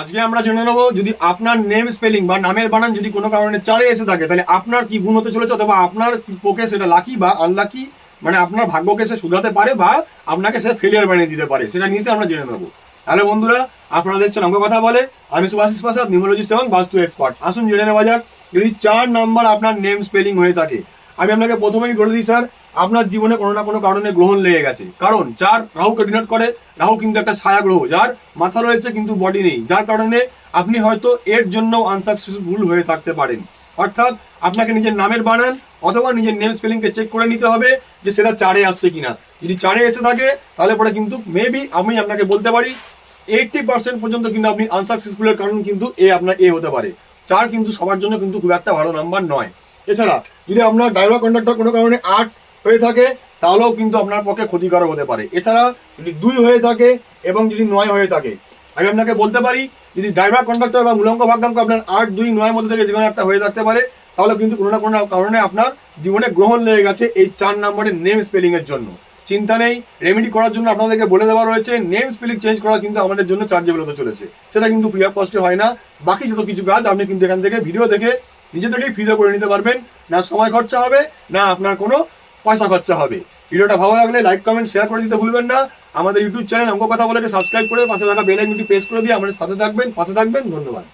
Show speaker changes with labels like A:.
A: আজকে আমরা জেনে নেব যদি আপনার নেম স্পেলিং বা নামের বানান যদি কোনো কারণে চারে এসে থাকে, তাহলে আপনার কি গুণ হতে চলেছে অথবা আপনার পক্ষে সেটা লাকি বা আনলাকি মানে আপনার ভাগ্যকে সে শুধাতে পারে বা আপনাকে সে ফেলিয়ার বানিয়ে দিতে পারে, সেটা নিচে আমরা জেনে নেব। তাহলে বন্ধুরা, আপনারা দেখছেন অঙ্ক কথা বলে, আমি সুভাষিস প্রসাদ নিউমোলজিস্ট এবং বাস্তু এক্সপার্ট আসুন জেনে নেওয়া যাক, যদি চার নাম্বার আপনার নেম স্পেলিং হয়ে থাকে। আমি আপনাকে প্রথমেই বলে দিই স্যার আপনার জীবনে কোনো না কোনো কারণে গ্রহণ লেগে গেছে। কারণ যার রাহুকে ডিনোট করে, রাহু কিন্তু একটা ছায়া গ্রহ যার মাথা রয়েছে কিন্তু বডি নেই। যার কারণে আপনি হয়তো এর জন্য আনসাকসেসফুল হয়ে থাকতে পারেন। অর্থাৎ আপনাকে নিজের নামের বানান অথবা নিজের নেম স্পেলিংকে চেক করে নিতে হবে যে সেটা চারে আসছে কিনা। যদি চারে এসে থাকে, তাহলে পরে কিন্তু মেবি আমি আপনাকে বলতে পারি এইটটি পার্সেন্ট পর্যন্ত কিন্তু আপনি আনসাকসেসফুলের কারণ কিন্তু এ আপনার এ হতে পারে। চার কিন্তু সবার জন্য কিন্তু খুব একটা ভালো নাম্বার নয়। এছাড়া যদি আপনার ড্রাইভার কন্ডাক্টর কোনো কারণে আট হয়ে থাকে, তাহলেও কিন্তু আপনার পক্ষে ক্ষতিকারক হতে পারে। এছাড়া যদি দুই হয়ে থাকে এবং যদি নয় হয়ে থাকে, আমি আপনাকে বলতে পারি, যদি ড্রাইভার কন্ডাক্টর বা মূলঙ্ক ভাগ্যাঙ্ক আপনার আট, দুই, নয়ের মধ্যে থেকে যে কোনো একটা হয়ে থাকতে পারে, তাহলে কিন্তু কোনো না কোনো কারণে আপনার জীবনে গ্রহণ লেগে গেছে এই চার নম্বরের নেম স্পেলিং এর জন্য। চিন্তা নেই রেমেডি করার জন্য আপনাদেরকে বলে দেওয়া রয়েছে নেম স্পেলিং চেঞ্জ করা কিন্তু আমাদের জন্য চার্জেবল হতে চলেছে। সেটা কিন্তু ফ্রি অফ কস্টে হয় না। বাকি যত কিছু কাজ, আপনি কিন্তু এখান থেকে ভিডিও দেখে নিজে থেকেই ফ্রিতে করে নিতে পারবেন। না সময় খরচা হবে, না আপনার কোনো পয়সা খরচা হবে। ভিডিওটা ভালো লাগলে লাইক কমেন্ট শেয়ার করে দিতে ভুলবেন না। আমাদের ইউটিউব চ্যানেল অঙ্ক কথা বলে সাবস্ক্রাইব করে পাশে থাকা বেল আইকনটি প্রেস করে দিয়ে আমাদের সাথে থাকবেন। পাশে থাকবেন। ধন্যবাদ।